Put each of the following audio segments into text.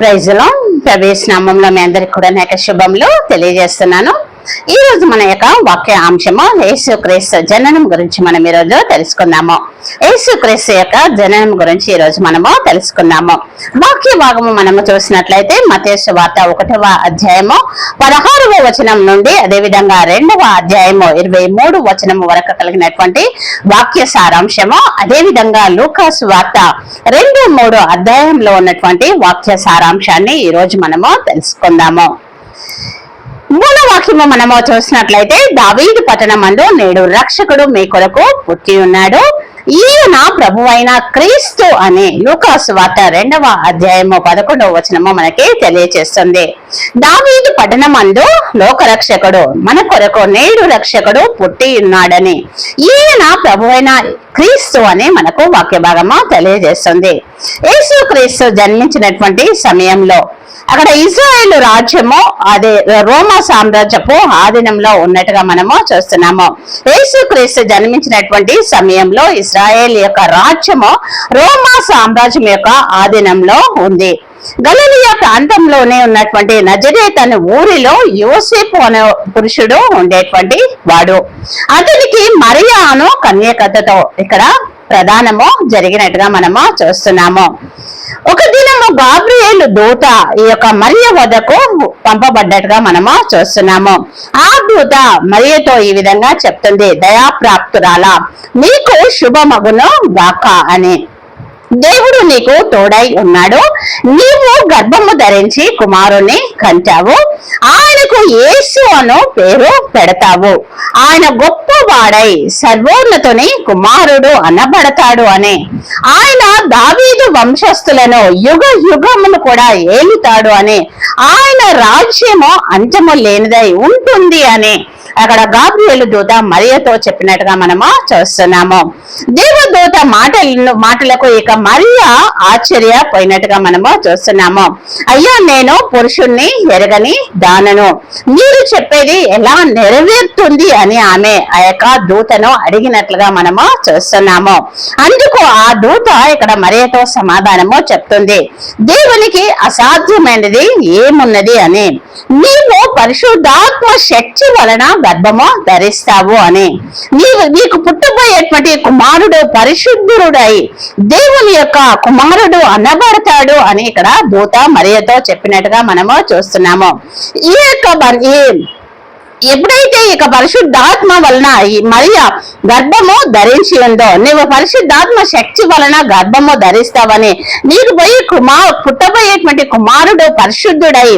ప్రైజ్లో ప్రవేశ నామంలో మీ అందరికి కూడా నాకు శుభములు తెలియజేస్తున్నాను. ఈ రోజు మన యొక్క వాక్య అంశము యేసు క్రీస్తు జననం గురించి మనం ఈ రోజు తెలుసుకుందాము. యేసు క్రీస్తు యొక్క జననం గురించి ఈ రోజు మనము తెలుసుకుందాము. వాక్య భాగము మనము చూసినట్లయితే మతేసు వార్త ఒకటవ అధ్యాయము పదహారవ వచనం నుండి అదేవిధంగా రెండవ అధ్యాయము ఇరవై మూడు వచనము వరకు కలిగినటువంటి వాక్య సారాంశము అదేవిధంగా లూకాసు వార్త రెండు మూడు అధ్యాయంలో ఉన్నటువంటి వాక్య సారాంశాన్ని ఈ రోజు మనము తెలుసుకుందాము. మూల వాక్యము మనము చూసినట్లయితే దావీదు పట్టణమందు నేడు రక్షకుడు మీ కొరకు పుట్టి ఉన్నాడు. ఈయన ప్రభువైన క్రీస్తు అనే లూకాసు వార్త రెండవ అధ్యాయము పదకొండవ వచనము మనకి తెలియచేస్తుంది. దావీదు పట్టణమందు లోక రక్షకుడు మన కొరకు నేడు రక్షకుడు పుట్టి ఉన్నాడని. ఈయన ప్రభువైన క్రీస్తు అని మనకు వాక్య భాగము తెలియజేస్తుంది. యేసు క్రీస్తు జన్మించినటువంటి సమయంలో అక్కడ ఇజ్రాయేల్ రాజ్యము అదే రోమా సామ్రాజ్యపు ఆధీనంలో ఉన్నట్టుగా మనము చూస్తున్నాము. యేసుక్రీస్తు జన్మించినటువంటి సమయంలో ఇజ్రాయేల్ యొక్క రాజ్యము రోమా సామ్రాజ్యం యొక్క ఆధీనంలో ఉంది. గలీలియా ప్రాంతంలోనే ఉన్నటువంటి నజరేత్ అనే ఊరిలో యోసేపు అనే పురుషుడు ఉండేటువంటి వాడు. అతనికి మరియాను కన్యకథతో ఇక్కడ ప్రధానము జరిగినట్టుగా మనము చూస్తున్నాము. ఒక దినము గాబ్రియేలు దూత ఈ యొక్క మరియ వద్దకు పంపబడ్డట్టుగా మనము చూస్తున్నాము. ఆ దూత మరియతో ఈ విధంగా చెప్తుంది దయాప్రాప్తురాల నీకు శుభమగును గాక అని. దేవుడు నీకు తోడై ఉన్నాడు. నీవు గర్భము ధరించి కుమారుని కంటావు. ఆయనకు యేసు అను పేరు పెడతావు. ఆయన గొప్పవాడై సర్వోన్నతుని కుమారుడు అనబడతాడు అని. ఆయన దావీదు వంశస్థులను యుగ యుగమును కూడా ఏలుతాడు అని. ఆయన రాజ్యము అంతము లేనిదై ఉంటుంది అని. అక్కడ గాబ్రియలు దూత మరియతో చెప్పినట్టుగా మనము చూస్తున్నాము. దేవదూత మాటలను మాటలకు ఇక మరియ ఆశ్చర్యపోయినట్టుగా మనము చూస్తున్నాము. అయ్యా నేను పురుషుణ్ణి ఎరగని దానను. మీరు చెప్పేది ఎలా నెరవేరుతుంది అని ఆమె ఆ యొక్క దూతను అడిగినట్లుగా మనము చూస్తున్నాము. అందుకు ఆ దూత ఇక్కడ మరియతో సమాధానము చెప్తుంది. దేవునికి అసాధ్యమైనది ఏమున్నది అని. నీవు పరిశుద్ధాత్మ శక్తి వలన గర్భము ధరిస్తావు అని. నీవు నీకు పుట్టబోయేటువంటి కుమారుడు పరిశుద్ధుడై దేవుని యొక్క కుమారుడు అనబడతాడు అని ఇక్కడ దూత మరియతో చెప్పినట్టుగా మనము చూస్తున్నాము. ఈ యొక్క ఎప్పుడైతే ఇక పరిశుద్ధాత్మ వలన మరియ గర్భము ధరించి ఉందో నీవు పరిశుద్ధాత్మ శక్తి వలన గర్భము ధరిస్తావని నీకు పోయి కుమార్ పుట్టబోయేటువంటి కుమారుడు పరిశుద్ధుడై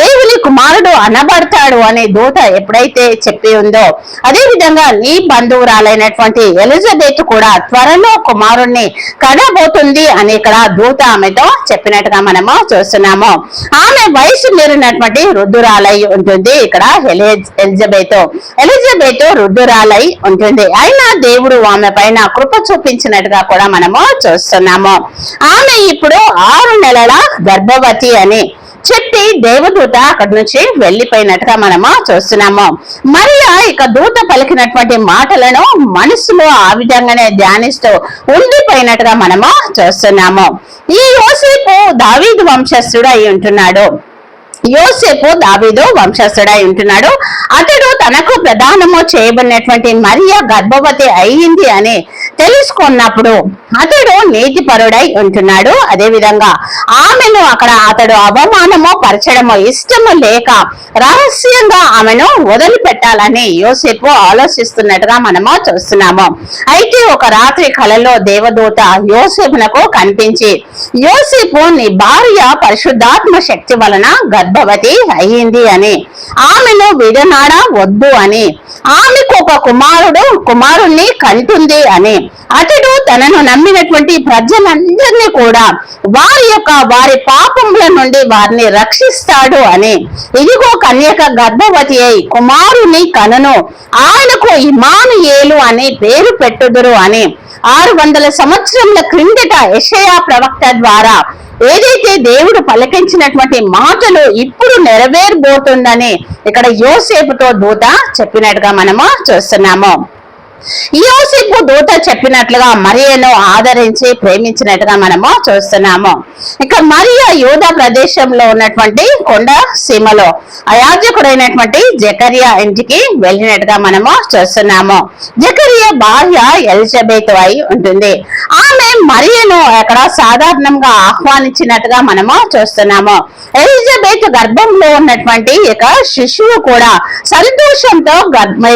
దేవుని కుమారుడు అనబడతాడు అనే దూత ఎప్పుడైతే చెప్పి ఉందో అదే విధంగా నీ బంధువురాలైనటువంటి ఎలిజబెత్ కూడా త్వరలో కుమారుణ్ణి కనబోతుంది అని ఇక్కడ దూత ఆమెతో చెప్పినట్టుగా మనము చూస్తున్నాము. ఆమె వయసు మీరినటువంటి రుద్దురాలై ఉంటుంది ఇక్కడ ఎలి- ఎలిజబెత్. ఎలిజబెత్ రుద్దురాలై ఉంటుంది. అయినా దేవుడు ఆమె పైన కృప చూపించినట్టుగా కూడా మనము చూస్తున్నాము. ఆమె ఇప్పుడు ఆరు నెలల గర్భవతి అని చెప్పి దేవదూత అక్కడి నుంచి వెళ్ళిపోయినట్టుగా మనము చూస్తున్నాము. మరియా ఇక దూత పలికినటువంటి మాటలను మనసులో ఆ విధంగానే ధ్యానిస్తూ ఉండిపోయినట్టుగా మనము చూస్తున్నాము. ఈ యోసేపు దావీదు వంశస్థుడు అయి ఉంటున్నాడు. యోసేపు దావీదు వంశస్థుడై ఉంటున్నాడు. అతడు తనకు ప్రధానము చేయబడినటువంటి మరియ గర్భవతి అయింది అని తెలుసుకున్నప్పుడు అతడు నీతిపరుడై ఉంటున్నాడు. అదే విధంగా ఆమెను అక్కడ అతడు అవమానము పరచడము ఇష్టము లేక రహస్యంగా ఆమెను వదిలిపెట్టాలని యోసేపు ఆలోచిస్తున్నట్టుగా మనము చూస్తున్నాము. అయితే ఒక రాత్రి కలలో దేవదూత యోసేపునకు కనిపించి యోసేపు నీ భార్య పరిశుద్ధాత్మ శక్తి వలన గర్భవతి అయ్యింది అని. ఆమెను విడనాడ వద్దు అని. ఆమెకు ఒక కుమారుడు కుమారుణ్ణి కంటుంది అని. అతడు తనను నమ్మినటువంటి ప్రజలందరినీ కూడా వారి యొక్క వారి పాపముల నుండి వారిని రక్షిస్తాడు అని. ఇదిగో కన్యక గర్భవతి అయి కుమారుని కనను. ఆయనకు ఇమానుయేలు అని పేరు పెట్టుదురు అని. ఆరు వందల సంవత్సరముల క్రిందట యషయా ప్రవక్త ద్వారా ఏదైతే దేవుడు పలకించినటువంటి మాటలు ఇప్పుడు నెరవేరబోతుందని ఇక్కడ యోసేపుతో దూత చెప్పినట్టుగా మనము చూస్తున్నాము. యోసిపు దూత చెప్పినట్లుగా మరియను ఆదరించి ప్రేమించినట్టుగా మనము చూస్తున్నాము. ఇక మరియ యూద ప్రదేశంలో ఉన్నటువంటి కొండ సీమలో అయాజకుడైనటువంటి జకరియా ఇంటికి వెళ్ళినట్టుగా మనము చూస్తున్నాము. జకరియా భార్య ఎలిజబెత్ అయి ఉంటుంది. ఆమె మరియను అక్కడ సాధారణంగా ఆహ్వానించినట్టుగా మనము చూస్తున్నాము. ఎలిజబెత్ గర్భంలో ఉన్నటువంటి ఇక శిశువు కూడా సంతోషంతో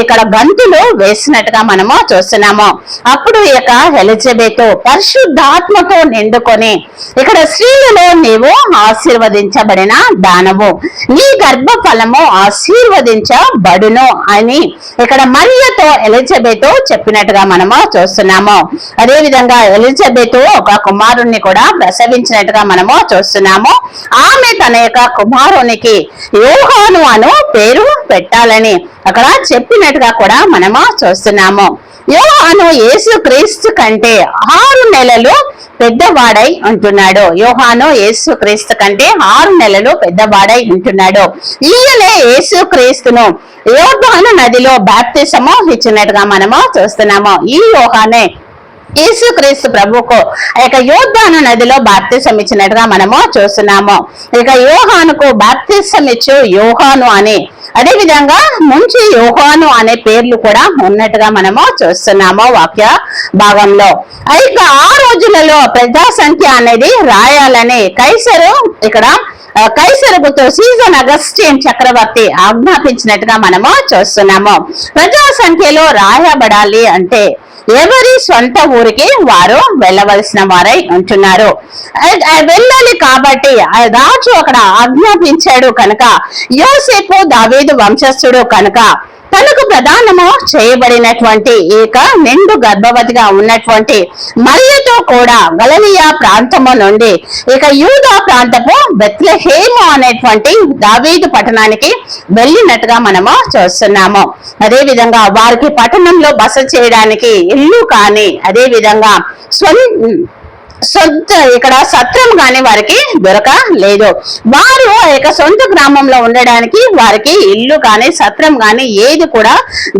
ఇక్కడ గంతులు వేసినట్టుగా మనము చూస్తున్నాము. అప్పుడు ఇక ఎలిజబెత్ పరిశుద్ధాత్మతో నిండుకొని ఇక్కడ స్త్రీలలో నీవు ఆశీర్వదించబడిన దానవు. నీ గర్భ ఫలము ఆశీర్వదించబడును అని ఇక్కడ మరియతో ఎలిజబెత్ చెప్పినట్టుగా మనము చూస్తున్నాము. అదే విధంగా ఎలిజబెత్ ఒక కుమారుణ్ణి కూడా ప్రసవించినట్టుగా మనము చూస్తున్నాము. ఆమె తన యొక్క కుమారునికి యోహాను అను పేరు పెట్టాలని అక్కడ చెప్పినట్టుగా కూడా మనము చూస్తున్నాము. యోహాను యేసు క్రీస్తు కంటే ఆరు నెలలు పెద్దవాడై ఉంటున్నాడు. యోహాను యేసు క్రీస్తు కంటే ఆరు నెలలు పెద్దవాడై ఉంటున్నాడు. ఈయనే యేసు క్రీస్తును యోహాను నదిలో బాప్తిసము ఇచ్చినట్టుగా మనము చూస్తున్నాము. ఈ యోహానే యేసుక్రీస్తు ప్రభుకు ఆ యొక్క యోధాను నదిలో బాప్తిసం ఇచ్చినట్టుగా మనము చూస్తున్నాము. ఇక యోహానుకు బాప్తిసం ఇచ్చు యోహాను అని. అదే విధంగా ముంచి యోహాను అనే పేర్లు కూడా ఉన్నట్టుగా మనము చూస్తున్నాము వాక్య భాగంలో. ఇక ఆ రోజులలో ప్రజా సంఖ్య అనేది రాయాలని కైసరు ఇక్కడ ఆ, కైసరుకుతో సీజన్ అగస్టియన్ చక్రవర్తి ఆజ్ఞాపించినట్టుగా మనము చూస్తున్నాము. ప్రజా సంఖ్యలో రాయబడాలి అంటే ఎవరి సొంత ఊరికి వారు వెళ్ళవలసిన వారై ఉంటున్నారు. ఆ- వెళ్ళాలి కాబట్టి రాజు అక్కడ ఆజ్ఞాపించాడు కనుక. యోసేపు దావీదు వంశస్థుడు కనుక. తనకు ప్రధానము చేయబడినటువంటి ఇక నిండు గర్భవతిగా ఉన్నటువంటి మరియతో కూడా గలలియా ప్రాంతము నుండి ఇక యూదా ప్రాంతపు బెత్లహేము అనేటువంటి దావీదు పట్టణానికి వెళ్ళినట్టుగా మనము చూస్తున్నాము. అదే విధంగా వారికి పట్టణంలో బస చేయడానికి ఇల్లు కానీ అదే విధంగా స్వం సొంత ఇక్కడ సత్రం కానీ వారికి దొరక లేదు. వారు ఆ యొక్క సొంత గ్రామంలో ఉండడానికి వారికి ఇల్లు కానీ సత్రం కానీ ఏది కూడా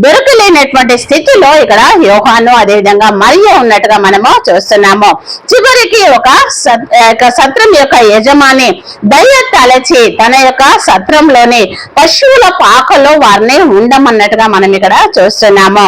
దొరకలేనటువంటి స్థితిలో ఇక్కడ యోహాను అదే విధంగా మరియ ఉన్నట్టుగా మనము చూస్తున్నాము. చివరికి ఒక సత్- యొక్క సత్రం యొక్క యజమాని దయ తలచి తన యొక్క సత్రంలోని పశువుల పాకలో వారిని ఉండమన్నట్టుగా మనం ఇక్కడ చూస్తున్నాము.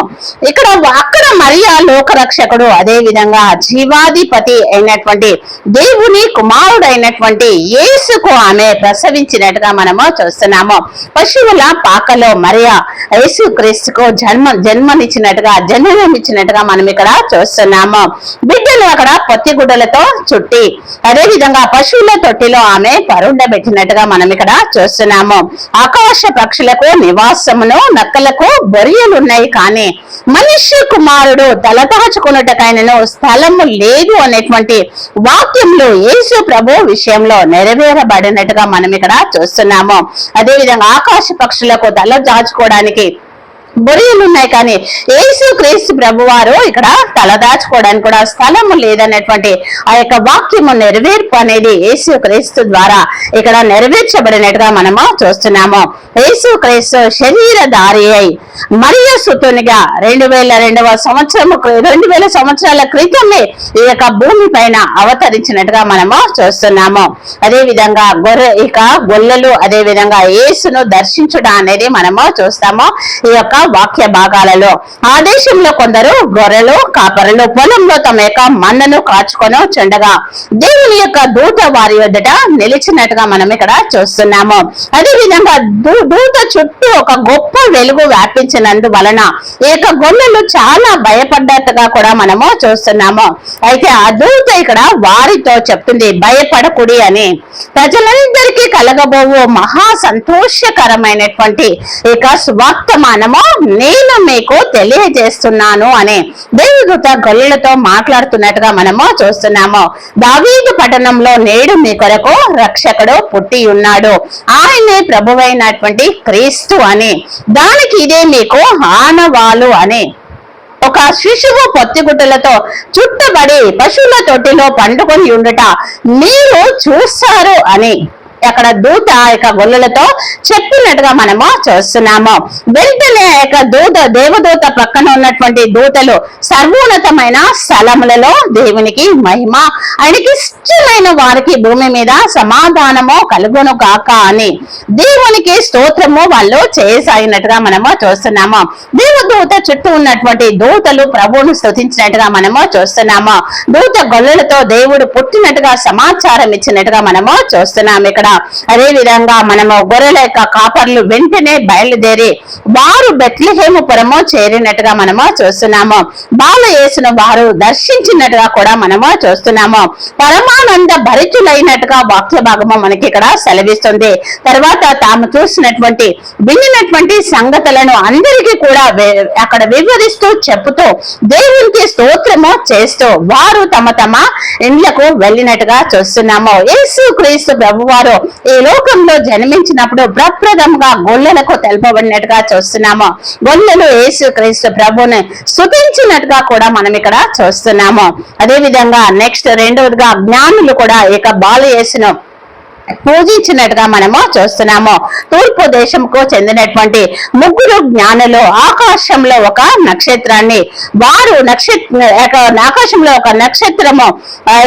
ఇక్కడ అక్కడ మరియా లోకరక్షకుడు అదే విధంగా జీవాధిపతి అయినటువంటి దేవుని కుమారుడైనటువంటి యేసుకు ఆమె ప్రసవించినట్టుగా మనము చూస్తున్నాము. పశువుల పాకలో మరియా యేసు క్రీస్తుకు జన్మ జన్మనిచ్చినట్టుగా జననం ఇచ్చినట్టుగా మనం ఇక్కడ చూస్తున్నాము. బిడ్డలు అక్కడ పొత్తి గుడ్డలతో చుట్టి అదే విధంగా పశువుల తొట్టిలో ఆమె పరుండబెట్టినట్టుగా మనం ఇక్కడ చూస్తున్నాము. ఆకాశ పక్షులకు నివాసమును నక్కలకు బొరియలున్నాయి కానీ మనిషి కుమారుడు తలదాచుకున్నటకైనను స్థలము లేదు అనేటువంటి వాక్యంలో యేసు ప్రభు విషయంలో నెరవేరబడినట్టుగా మనం ఇక్కడ చూస్తున్నాము. అదే విధంగా ఆకాశ పక్షులకు తల దాచుకోవడానికి బొరియలు ఉన్నాయి కానీ యేసు క్రీస్తు ప్రభువారు ఇక్కడ తలదాచుకోవడానికి కూడా స్థలము లేదన్నటువంటి ఆ యొక్క వాక్యము నెరవేర్పు అనేది యేసు క్రీస్తు ద్వారా ఇక్కడ నెరవేర్చబడినట్టుగా మనము చూస్తున్నాము. యేసు క్రీస్తు శరీరధారి అయి మరియు సుతునిగా రెండు వేల రెండవ సంవత్సరము రెండు వేల సంవత్సరాల క్రితమే ఈ యొక్క భూమి పైన అవతరించినట్టుగా మనము చూస్తున్నాము. అదే విధంగా గొర్రె ఇక గొల్లలు అదే విధంగా యేసును దర్శించుట అనేది మనము చూస్తాము. ఈ యొక్క వాక్య భాగాలలో ఆ దేశంలో కొందరు గొర్రెలు కాపరులు పొలంలో తమ యొక్క మన్నను కాచుకొని చుండగా దేవుని యొక్క దూత వారి యొద్దట నిలిచినట్టుగా మనం ఇక్కడ చూస్తున్నాము. అదే విధంగా దూ- దూత చుట్టూ ఒక గొప్ప వెలుగు వ్యాపించినందు వలన ఈ యొక్క గొల్లలు చాలా భయపడ్డట్టుగా కూడా మనము చూస్తున్నాము. అయితే ఆ దూత ఇక్కడ వారితో చెప్తుంది భయపడకుడి అని. ప్రజలందరికీ కలగబోవు మహా సంతోషకరమైనటువంటి ఇక సువార్తమానము నేను మీకు తెలియజేస్తున్నాను అని దేవదూత గొల్లలతో మాట్లాడుతున్నట్టుగా మనము చూస్తున్నాము. దావీదు పట్టణంలో నేడు మీ కొరకు రక్షకుడు పుట్టి ఉన్నాడు. ఆయనే ప్రభువైనటువంటి క్రీస్తు అని. దానికి ఇదే మీకు ఆనవాలు అని. ఒక శిశువు పొత్తిగుడ్డలతో చుట్టబడి పశువుల తొట్టిలో పండుకొని ఉండుట మీరు చూస్తారు అని. అక్కడ దూత యొక్క గొల్లలతో చెప్పినట్టుగా మనము చూస్తున్నాము. వెంటనే యొక్క దూత దేవదూత పక్కన ఉన్నటువంటి దూతలు సర్వోన్నతమైన స్థలములలో దేవునికి మహిమ. ఆయనకి ఇష్టమైన వారికి భూమి మీద సమాధానము కలుగును కాక అని దేవునికి స్తోత్రము వాళ్ళు చేసాయినట్టుగా మనము చూస్తున్నాము. దేవదూత చుట్టూ ఉన్నటువంటి దూతలు ప్రభువును స్థుతించినట్టుగా మనము చూస్తున్నాము. దూత గొల్లలతో దేవుడు పుట్టినట్టుగా సమాచారం ఇచ్చినట్టుగా మనము చూస్తున్నాము ఇక్కడ. అదే విధంగా మనము గొర్రెల యొక్క కాపర్లు వెంటనే బయలుదేరి వారు బెత్లహేము పురము చేరినట్టుగా మనము చూస్తున్నాము. బాల యేసును వారు దర్శించినట్టుగా కూడా మనము చూస్తున్నాము. పరమానంద భరితులైనట్టుగా వాక్య భాగము మనకి ఇక్కడ సెలవిస్తుంది. తర్వాత తాము చూసినటువంటి వినినటువంటి సంగతులను అందరికీ కూడా అక్కడ వివరిస్తూ చెప్పుతూ దేవునికి స్తోత్రము చేస్తూ వారు తమ తమ ఇండ్లకు వెళ్ళినట్టుగా చూస్తున్నాము. యేసు క్రీస్తు ప్రభువారు ఈ లోకంలో జన్మించినప్పుడు ప్రప్రథంగా గొల్లలకు తెలపబడినట్టుగా చూస్తున్నాము. గొల్లలు యేసు క్రీస్తు ప్రభుని స్థుతించినట్టుగా కూడా మనం ఇక్కడ చూస్తున్నాము. అదే విధంగా నెక్స్ట్ రెండవదిగా జ్ఞానులు కూడా ఇక బాలు యేసును పూజించినట్టుగా మనము చూస్తున్నాము. తూర్పు దేశంకు చెందినటువంటి ముగ్గురు జ్ఞానులు ఆకాశంలో ఒక నక్షత్రాన్ని వారు నక్షత్ర ఆకాశంలో ఒక నక్షత్రము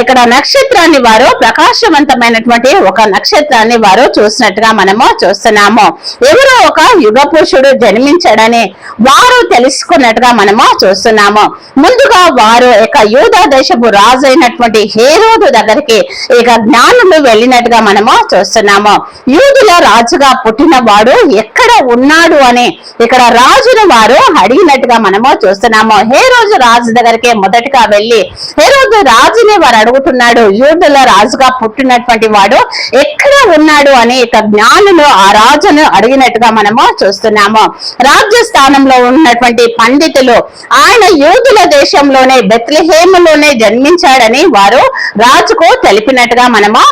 ఇక్కడ నక్షత్రాన్ని వారు ప్రకాశవంతమైనటువంటి ఒక నక్షత్రాన్ని వారు చూసినట్టుగా మనము చూస్తున్నాము. ఎవరో ఒక యుగ పురుషుడు జన్మించాడని వారు తెలుసుకున్నట్టుగా మనము చూస్తున్నాము. ముందుగా వారు ఇక యూదా దేశపు రాజు అయినటువంటి హేరోదు దగ్గరికి ఇక జ్ఞానులు వెళ్ళినట్టుగా మనము చూస్తున్నాము. యూదుల రాజుగా పుట్టిన వాడు ఎక్కడ ఉన్నాడు అని ఇక్కడ రాజును వారు అడిగినట్టుగా మనము చూస్తున్నాము. హే రోజు రాజు దగ్గరికి మొదటగా వెళ్ళి హే రోజు రాజుని వారు అడుగుతున్నాడు. యూదుల రాజుగా పుట్టినటువంటి వాడు ఎక్కడ ఉన్నాడు అని ఇక జ్ఞానులు ఆ రాజును అడిగినట్టుగా మనము చూస్తున్నాము. రాజ్య స్థానంలో ఉన్నటువంటి పండితులు ఆయన యూదుల దేశంలోనే బెత్లహేములోనే జన్మించాడని వారు రాజుకు తెలిపినట్టుగా మనము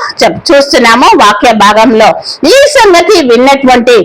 చూస్తున్నాము. వాక్య భాగంలో ఈ సంగతి విన్నటువంటి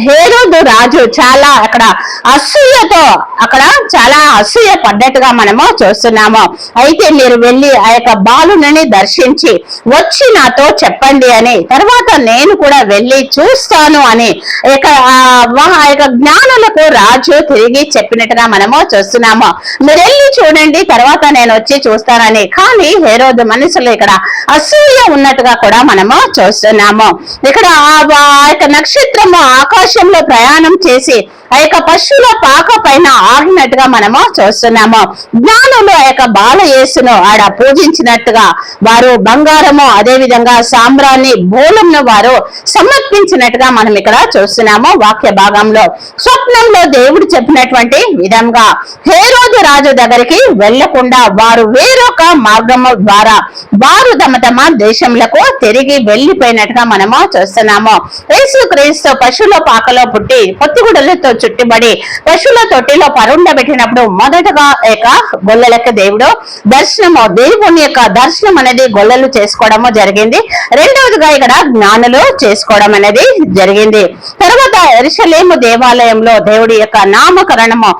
హేరోదు రాజు చాలా అక్కడ అసూయతో అక్కడ చాలా అసూయ పడ్డట్టుగా మనము చూస్తున్నాము. అయితే మీరు వెళ్ళి ఆ యొక్క బాలుని దర్శించి వచ్చి నాతో చెప్పండి అని తర్వాత నేను కూడా వెళ్ళి చూస్తాను అని ఇక ఆ యొక్క జ్ఞానులకు రాజు తిరిగి చెప్పినట్టుగా మనము చూస్తున్నాము. మీరు వెళ్ళి చూడండి తర్వాత నేను వచ్చి చూస్తానని. కానీ హేరోదు మనసులో ఇక్కడ అసూయ ఉన్నట్టుగా కూడా మనము చూస్తున్నాము. ఇక్కడ ఆ వా- యొక్క నక్షత్రము ఆకాశంలో ప్రయాణం చేసి ఆ యొక్క పశువుల పాక పైన ఆగినట్టుగా మనము చూస్తున్నాము. జ్ఞానులు ఆ యొక్క బాల యేసును ఆడ పూజించినట్టుగా వారు బంగారము అదే విధంగా సాంబ్రాన్ని బోలంను వారు సమర్పించినట్టుగా మనం ఇక్కడ చూస్తున్నాము వాక్య భాగంలో. స్వప్నంలో దేవుడు చెప్పినటువంటి విధంగా హేరోదు రాజు దగ్గరికి వెళ్ళకుండా వారు వేరొక మార్గము ద్వారా వారు తమ తమ దేశంలకు తిరిగి వెళ్ళిపోయినట్టుగా మనము చూస్తున్నాము. యేసు క్రీస్తు పశువుల పాకలో పుట్టి పొత్తిగుడలతో చుట్టుబడి పశువుల తొట్టిలో పరుండబెట్టినప్పుడు మొదటగా యొక్క గొల్లలకి దేవుడు దర్శనము దేవుని యొక్క దర్శనం అనేది గొల్లలు చేసుకోవడము జరిగింది. రెండవదిగా ఇక్కడ జ్ఞానులు చేసుకోవడం అనేది జరిగింది. తర్వాత ఎరుసలేము దేవాలయంలో దేవుడి యొక్క నామకరణము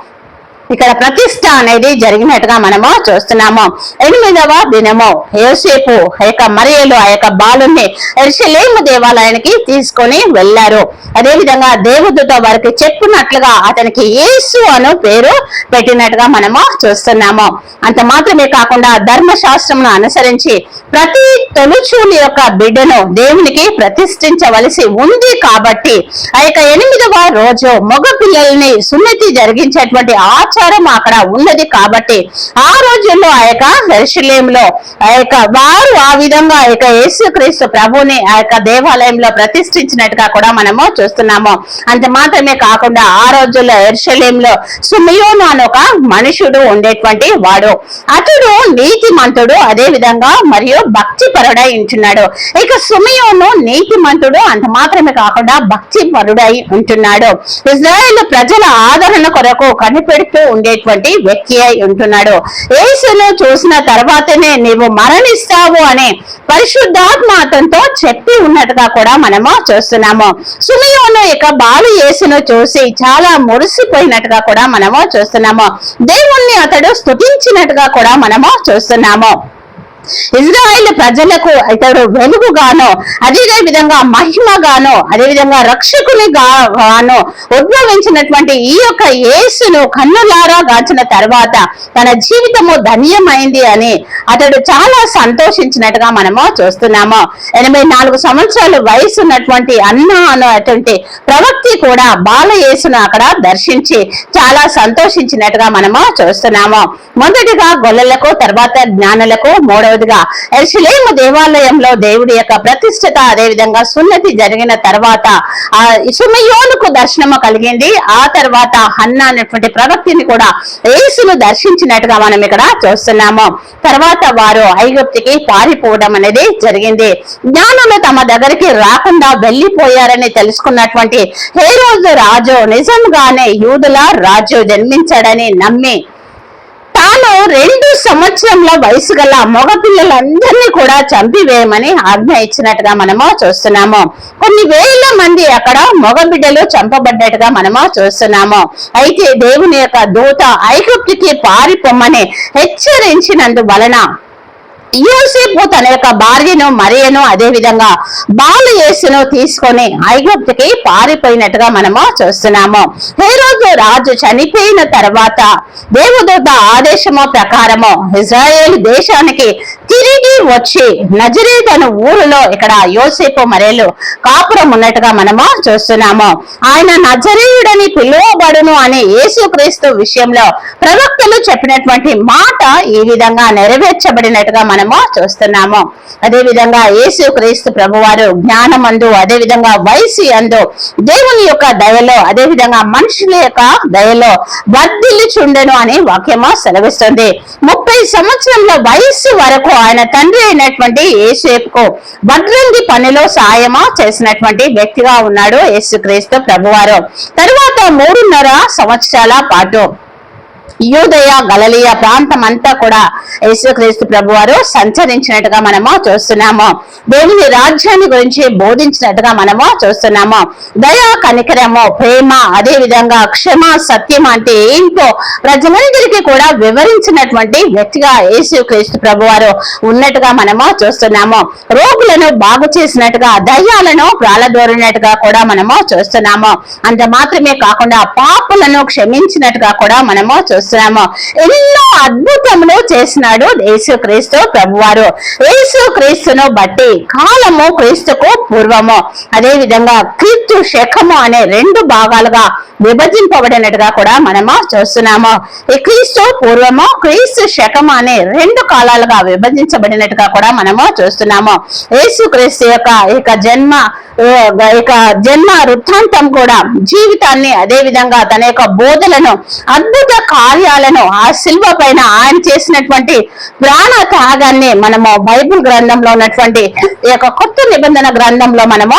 ఇక్కడ ప్రతిష్ట అనేది జరిగినట్టుగా మనము చూస్తున్నాము. ఎనిమిదవ దినము. యోసేపు ఆ యొక్క మరియలు ఆ యొక్క బాలుని ఎర్షలేము దేవాలయానికి తీసుకొని వెళ్ళారు. అదేవిధంగా దేవుడితో వారికి చెప్పినట్లుగా అతనికి యేసు అను పేరు పెట్టినట్టుగా మనము చూస్తున్నాము. అంత మాత్రమే కాకుండా ధర్మశాస్త్రమును అనుసరించి ప్రతి తొలుచూని యొక్క బిడ్డను దేవునికి ప్రతిష్ఠించవలసి ఉంది కాబట్టి ఆ యొక్క ఎనిమిదవ రోజు మగ పిల్లల్ని సున్నతి జరిగించేటువంటి ఆచారం అక్కడ ఉన్నది కాబట్టి ఆ రోజుల్లో ఆ యొక్క ఎరుషలేంలో ఆ యొక్క వారు ఆ విధంగా ఆ యొక్క యేసుక్రీస్తు ప్రభుని ఆ యొక్క దేవాలయంలో ప్రతిష్ఠించినట్టుగా కూడా మనము చూస్తున్నాము. అంత మాత్రమే కాకుండా ఆ రోజుల్లో ఎరుషలేంలో సుమయోను అని ఒక మనుషుడు ఉండేటువంటి వాడు. అతడు నీతిమంతుడు అదే విధంగా మరియు భక్తి పరుడై ఉంటున్నాడు. ఇక సుమయోను నీతిమంతుడు అంత మాత్రమే కాకుండా భక్తి పరుడై ఉంటున్నాడు. ఇజ్రాయేల్ ప్రజల ఆదరణ కొరకు కనిపెడుతూ ఉండేటువంటి వ్యక్తి అయి ఉంటున్నాడు. యేసును చూసిన తర్వాతనే నీవు మరణిస్తావు అని పరిశుద్ధాత్మ అతనితో చెప్పి ఉన్నట్టుగా కూడా మనము చూస్తున్నాము. సుమియోను ఇక బాలు యేసును చూసి చాలా మురిసిపోయినట్టుగా కూడా మనము చూస్తున్నాము. దేవుణ్ణి అతడు స్థుతించినట్టుగా కూడా మనము చూస్తున్నాము. ఇజ్రాయిల్ ప్రజలకు ఇతడు వెలుగుగాను అదే విధంగా మహిమగాను అదే విధంగా రక్షకుని గాను ఉద్భవించినటువంటి ఈ యొక్క యేసును కన్నులారా గాచిన తర్వాత తన జీవితము ధన్యమైంది అని అతడు చాలా సంతోషించినట్టుగా మనము చూస్తున్నాము. ఎనభై నాలుగు సంవత్సరాలు వయసు ఉన్నటువంటి అన్న అనేటువంటి ప్రవక్తి కూడా బాల యేసును అక్కడ దర్శించి చాలా సంతోషించినట్టుగా మనము చూస్తున్నాము. మొదటిగా గొల్లలకు తర్వాత జ్ఞానులకు రోజుగా ఎర్షలేము దేవాలయంలో దేవుడి యొక్క ప్రతిష్టత అదే విధంగా సున్నతి జరిగిన తర్వాత ఆ సుమయోనుకు దర్శనము కలిగింది. ఆ తర్వాత హన్న అనేటువంటి ప్రవక్తిని కూడా యేసును దర్శించినట్టుగా మనం ఇక్కడ చూస్తున్నాము. తర్వాత వారు ఐగుప్తికి పారిపోవడం అనేది జరిగింది. జ్ఞానులు తమ దగ్గరికి రాకుండా వెళ్ళిపోయారని తెలుసుకున్నటువంటి హే రోజు రాజు నిజంగానే యూదుల రాజు జన్మించాడని నమ్మి తాను రెండు సంవత్సరంలో వయసు గల మగపిల్లలందరినీ కూడా చంపివేయమని ఆజ్ఞ ఇచ్చినట్టుగా మనము చూస్తున్నాము. కొన్ని వేల మంది అక్కడ మగబిడ్డలు చంపబడ్డట్టుగా మనము చూస్తున్నాము. అయితే దేవుని యొక్క దూత ఐగుప్తికి పారిపోమ్మని హెచ్చరించినందు వలన యోసేపు తన యొక్క భార్యను మరియను అదే విధంగా బాలు యేసును తీసుకొని ఐగుప్తుకి పారిపోయినట్టుగా మనము చూస్తున్నాము. హేరోదు రాజు చనిపోయిన తర్వాత దేవదూత ఆదేశము ప్రకారము ఇజ్రాయేల్ దేశానికి తిరిగి వచ్చి నజరేత్ అను ఊరిలో ఇక్కడ యోసేపు మరేలు కాపురం ఉన్నట్టుగా మనము చూస్తున్నాము. ఆయన నజరేయుడని పిలువబడును అనే యేసుక్రీస్తు విషయంలో ప్రవక్తలు చెప్పినటువంటి మాట ఈ విధంగా నెరవేర్చబడినట్టుగా మనము చూస్తున్నాము. అదే విధంగా యేసు క్రీస్తు ప్రభువారు జ్ఞానమందు అదే విధంగా వయసు అందు దేవుని యొక్క దయలో అదే విధంగా మనుషుల యొక్క దయలో వర్ధిల్లుచుండెను అని వాక్యము సెలవిస్తుంది. ముప్పై సంవత్సరంలో వయస్సు వరకు ఆయన తండ్రి అయినటువంటి యేసుకు వడ్రంగి పనిలో సాయమా చేసినటువంటి వ్యక్తిగా ఉన్నాడు యేసుక్రీస్తు ప్రభువారు. తరువాత మూడున్నర సంవత్సరాల పాటు యూదయ గలలియ ప్రాంతం అంతా కూడా యేసుక్రీస్తు ప్రభు వారు సంచరించినట్టుగా మనము చూస్తున్నాము. దేవుని రాజ్యాన్ని గురించి బోధించినట్టుగా మనము చూస్తున్నాము. దయా కనికరము ప్రేమ అదే విధంగా క్షమ సత్యం అంటే ఏంటో ప్రజలందరికీ కూడా వివరించినటువంటి వ్యక్తిగా యేసుక్రీస్తు ప్రభు వారు ఉన్నట్టుగా మనము చూస్తున్నాము. రోగులను బాగు చేసినట్టుగా దయ్యాలను ప్రాలదోరినట్టుగా కూడా మనము చూస్తున్నాము. అంత మాత్రమే కాకుండా పాపులను క్షమించినట్టుగా కూడా మనము చూస్తున్నాము. ఎన్నో అద్భుతములు చేసినాడు యేసుక్రీస్తు ప్రభువారు. యేసుక్రీస్తును బట్టి కాలము క్రీస్తుకు పూర్వము. అదే విధంగా క్రీస్తు శకము అనే రెండు భాగాలుగా విభజింపబడినట్టుగా కూడా మనము చూస్తున్నాము. ఈ క్రీస్తు పూర్వము క్రీస్తు శకము అనే రెండు కాలాలుగా విభజించబడినట్టుగా కూడా మనము చూస్తున్నాము. యేసుక్రీస్తు యొక్క ఇక జన్మ ఇక జన్మ వృత్తాంతం కూడా జీవితాన్ని అదే విధంగా తన యొక్క బోధలను అద్భుత కాల కార్యాలను ఆ శిల్వ పైన ఆయన చేసినటువంటి ప్రాణ త్యాగాన్ని మనము బైబిల్ గ్రంథంలో ఉన్నటువంటి ఈ యొక్క కొత్త నిబంధన గ్రంథంలో మనము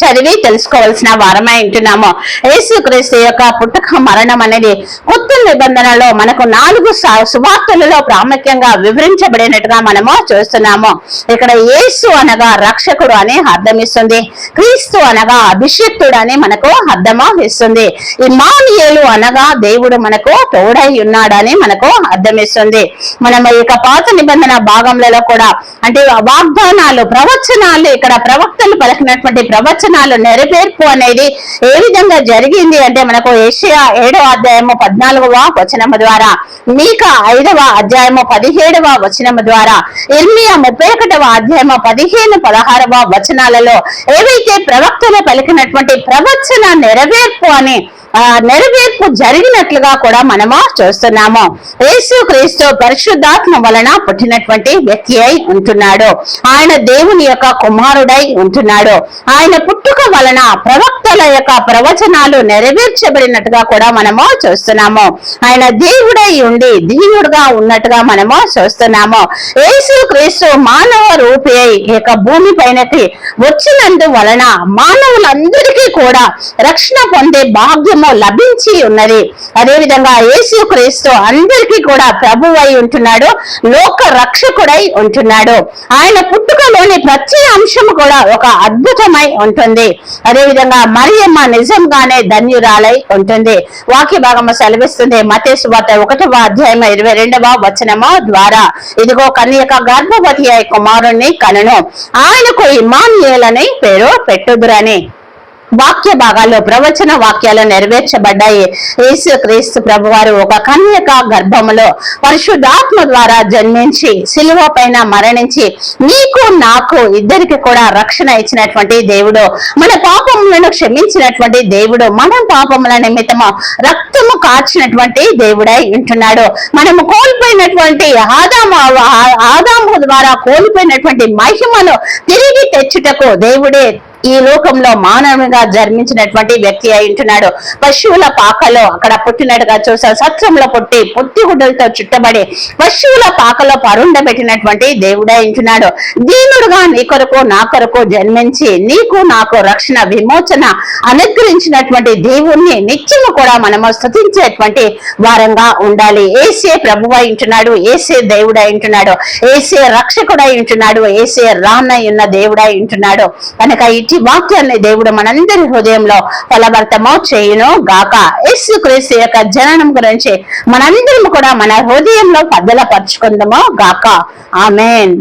చదివి తెలుసుకోవాల్సిన వారమై ఉంటున్నాము. యేసుక్రీస్తు యొక్క పుట్టుక మరణం అనేది కొత్త నిబంధనలో మనకు నాలుగు సువార్తలలో ప్రాముఖ్యంగా వివరించబడినట్టుగా మనము చూస్తున్నాము. ఇక్కడ యేసు అనగా రక్షకుడు అని అర్థం ఇస్తుంది క్రీస్తు అనగా అభిషిక్తుడు అని మనకు అర్థము ఇస్తుంది ఇమానియేలు అనగా దేవుడు మనకు తోడై ఉన్నాడని మనకు అర్థం ఇస్తుంది మనం ఇక యొక్క పాత నిబంధన భాగంలో కూడా అంటే వాగ్దానాలు ప్రవచనాలు ఇక్కడ ప్రవక్తలు పలికినటువంటి ప్రవచన ప్రవచనాలు నెరవేర్పు అనేది ఏ విధంగా జరిగింది అంటే మనకు ఏషియా ఏడవ అధ్యాయము పద్నాలుగవ వచనము ద్వారా మీక ఐదవ అధ్యాయము పదిహేడవ వచనము ద్వారా ఇర్మియా ముప్పై ఒకటవ అధ్యాయము పదిహేను పదహారవ వచనాలలో ఏవైతే ప్రవక్తలు పలికినటువంటి ప్రవచన నెరవేర్పు అని నెరవేర్పు జరిగినట్లుగా కూడా మనము చూస్తున్నాము. యేసు క్రీస్తు పరిశుద్ధాత్మ వలన పుట్టినటువంటి వ్యక్తి అయి ఉంటున్నాడు. ఆయన దేవుని యొక్క కుమారుడై ఉంటున్నాడు. ఆయన పుట్టుక వలన ప్రవక్తల యొక్క ప్రవచనాలు నెరవేర్చబడినట్టుగా కూడా మనము చూస్తున్నాము. ఆయన దేవుడై ఉండి దీనుడుగా ఉన్నట్టుగా మనము చూస్తున్నాము. యేసు క్రీస్తు మానవ రూపి అయి యొక్క భూమి పైనకి వచ్చినందు వలన మానవులందరికీ కూడా రక్షణ పొందే భాగ్యం రక్షణము లభించి ఉన్నది. అదే విధంగా యేసు క్రీస్తు అందరికీ కూడా ప్రభు అయి ఉంటున్నాడు. లోక రక్షకుడై ఉంటున్నాడు. ఆయన పుట్టుకలోని ప్రతి అంశము కూడా ఒక అద్భుతమై ఉంటుంది. అదే విధంగా మరియమ్మ నిజంగానే ధన్యురాలై ఉంటుంది. వాక్య భాగము సెలవిస్తుంది. మతేసు వార్త ఒకటవ అధ్యాయం ఇరవై రెండవ వచనము ద్వారా. ఇదిగో కన్యక గర్భవతి అయి కుమారుణ్ణి కనును. ఆయనకు ఇమాన్యులని పేరు పెట్టుదురని. వాక్య భాగాల్లో ప్రవచన వాక్యాలు నెరవేర్చబడ్డాయి. యేసు క్రీస్తు ప్రభువారు ఒక కన్యక గర్భములో పరిశుద్ధాత్మ ద్వారా జన్మించి శిలువ పైన మరణించి నీకు నాకు ఇద్దరికి కూడా రక్షణ ఇచ్చినటువంటి దేవుడు. మన పాపములను క్షమించినటువంటి దేవుడు. మనం పాపముల నిమిత్తము రక్తము కార్చినటువంటి దేవుడై ఉంటున్నాడు. మనము కోల్పోయినటువంటి ఆదాము ఆదాము ద్వారా కోల్పోయినటువంటి మహిమను తిరిగి తెచ్చుటకు దేవుడే ఈ లోకంలో మానవునిగా జన్మించినటువంటి వ్యక్తి అయి ఉంటున్నాడు. పశువుల పాకలో అక్కడ పుట్టినట్టుగా చూసాం. సత్యంలో పుట్టి పుట్టి గుడ్డలతో చుట్టబడి పశువుల పాకలో పరుండబెట్టినటువంటి దేవుడై ఉంటున్నాడు. దీనుడుగా నీ కొరకు నా కొరకు జన్మించి నీకు నాకు రక్షణ విమోచన అనుగ్రహించినటువంటి దేవుణ్ణి నిత్యము కూడా మనము స్థుతించేటువంటి వారంగా ఉండాలి. ఏసే ప్రభు ఉంటున్నాడు. ఏసే దేవుడై ఉంటున్నాడు. ఏసే రక్షకుడై ఉంటున్నాడు. ఏసే రానై ఉన్న దేవుడై ఉంటున్నాడు. కనుక ఇట్టి వాక్యాన్ని దేవుడు మనందరి హృదయంలో ఫలభర్తమో చేయును గాక. యేసు క్రీస్తు యొక్క జననం గురించి మనందరం కూడా మన హృదయంలో పద్దలపరుచుకుందామో గాక. ఆమెన్.